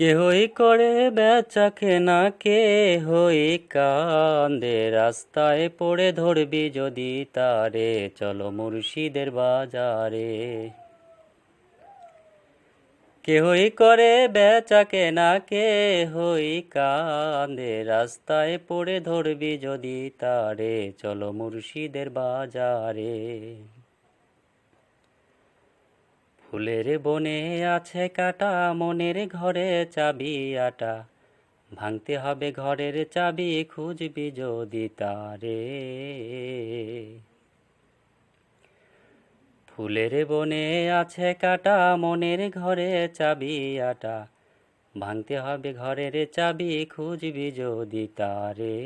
কেহই করে বেচা কেনা কে হই কান্দে। রাস্তায় পড়ে ধরবি যদি তারে, চলো মুর্শিদের বাজারে। কেহই করে বেচা কেনা কে হই কান্দে। রাস্তায় পড়ে ধরবি যদি তারে, চলো মুর্শিদের বাজারে। ফুলের বনে আছে কাটা, মনের ঘরে চাবি আটা। ভাঙতে হবে ঘরের চাবি, খুঁজবি যদি তারে। ফুলের বনে আছে কাটা, মনের ঘরে চাবি আটা। ভাঙতে হবে ঘরের চাবি, খুঁজবি যদি তারে।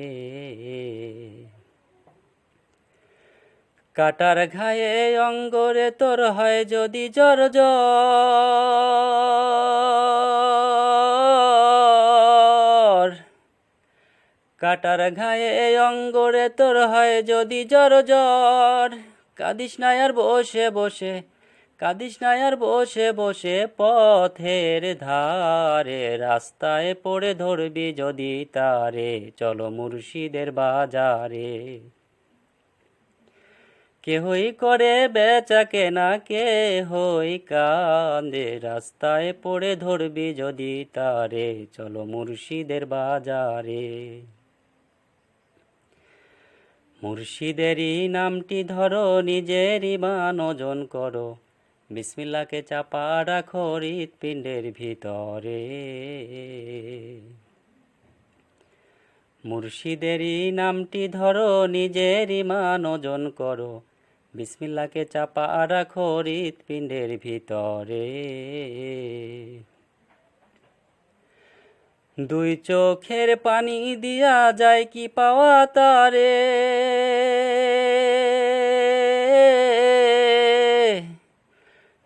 কাটার ঘায়ে অঙ্গরে তোর হয় যদি জর কাটার ঘায়ে অঙ্গরে তোর হয় যদি জর জ্বর। কাদিস নাই আর বসে বসে। কাদিস নাই আর বসে বসে পথের ধারে। রাস্তায় পড়ে ধরবি যদি তারে। চলো মুর্শিদের বাজারে। কেহই করে বেচা কেনা কে হই কান্দে রাস্তায় পড়ে ধরবি যদি তারে, চলো মুর্শিদের বাজারে। মুর্শিদেরই নামটি ধরো, নিজেরই ইমান ওজন করো। বিসমিল্লাকে চাপা রাখো হৃৎপিণ্ডের ভিতরে। মুর্শিদেরই নামটি ধরো নিজের ইমান ওজন করো। বিসমিল্লাকে চাপা রাখো হৃৎপিণ্ডের ভিতরে। দুই চোখের পানি দিয়া যায় কি পাওয়া তারে?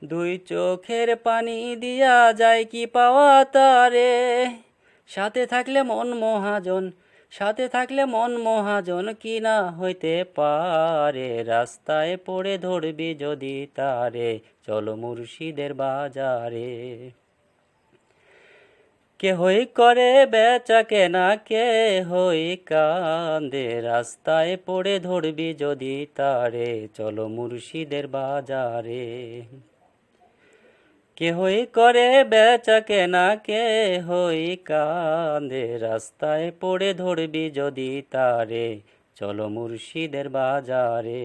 দুই চোখের পানি দিয়া যায় কি পাওয়া তারে? সাথে থাকলে মন মহাজন সাথে থাকলে মন মহাজন কি না হইতে পারে? রাস্তায় পড়ে ধরবি যদি তারে, চলো মুর্শিদের বাজারে। কে হই করে বেচা কেনা কে হই কান্দে রাস্তায় পড়ে ধরবি যদি তারে, চলো মুর্শিদের বাজারে। কে হই করে বেচা কেনা কে হই কান্দে রাস্তায় পড়ে ধরবি যদি তারে, চলো মুর্শিদের বাজারে।